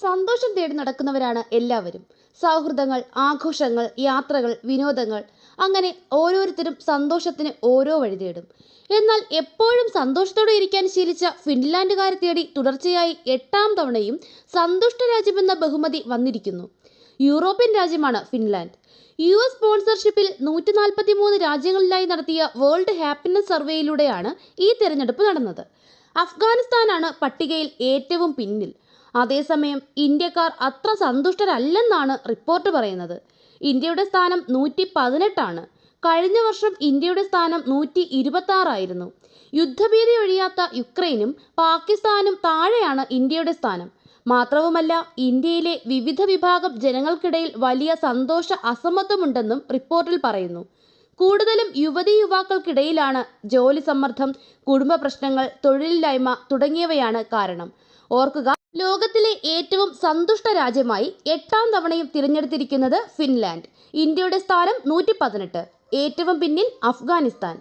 സന്തോഷം തേടി നടക്കുന്നവരാണ് എല്ലാവരും. സൗഹൃദങ്ങൾ ആഘോഷങ്ങൾ യാത്രകൾ വിനോദങ്ങൾ അങ്ങനെ ഓരോരുത്തരും സന്തോഷത്തിന് ഓരോ വഴി തേടും. എന്നാൽ എപ്പോഴും സന്തോഷത്തോടെ ഇരിക്കാൻ ശീലിച്ച ഫിൻലാൻഡുകാരെ തേടി തുടർച്ചയായി എട്ടാം തവണയും സന്തുഷ്ട രാജ്യമെന്ന ബഹുമതി വന്നിരിക്കുന്നു. യൂറോപ്യൻ രാജ്യമാണ് ഫിൻലാൻഡ്. യു എസ് സ്പോൺസർഷിപ്പിൽ നൂറ്റി നാൽപ്പത്തി മൂന്ന് രാജ്യങ്ങളിലായി നടത്തിയ വേൾഡ് ഹാപ്പിനെസ് സർവേയിലൂടെയാണ് ഈ തിരഞ്ഞെടുപ്പ് നടന്നത്. അഫ്ഗാനിസ്ഥാനാണ് പട്ടികയിൽ ഏറ്റവും പിന്നിൽ. അതേസമയം ഇന്ത്യക്കാർ അത്ര സന്തുഷ്ടരല്ലെന്നാണ് റിപ്പോർട്ട് പറയുന്നത്. ഇന്ത്യയുടെ സ്ഥാനം നൂറ്റി പതിനെട്ടാണ് കഴിഞ്ഞ വർഷം ഇന്ത്യയുടെ സ്ഥാനം നൂറ്റി ഇരുപത്തി ആറായിരുന്നു യുദ്ധഭീതി ഒഴിയാത്ത യുക്രൈനും പാകിസ്ഥാനും താഴെയാണ് ഇന്ത്യയുടെ സ്ഥാനം. മാത്രവുമല്ല ഇന്ത്യയിലെ വിവിധ വിഭാഗം ജനങ്ങൾക്കിടയിൽ വലിയ സന്തോഷ അസമത്വമുണ്ടെന്നും റിപ്പോർട്ടിൽ പറയുന്നു. കൂടുതലും യുവതി യുവാക്കൾക്കിടയിലാണ് ജോലി സമ്മർദ്ദം കുടുംബ പ്രശ്നങ്ങൾ തൊഴിലില്ലായ്മ തുടങ്ങിയവയാണ് കാരണം. ഓർക്കുക ലോകത്തിലെ ഏറ്റവും സന്തുഷ്ട രാജ്യമായി എട്ടാം തവണയും തിരഞ്ഞെടുത്തിരിക്കുന്നത് ഫിൻലാൻഡ്. ഇന്ത്യയുടെ സ്ഥാനം നൂറ്റി പതിനെട്ട് ഏറ്റവും പിന്നിൽ അഫ്ഗാനിസ്ഥാൻ.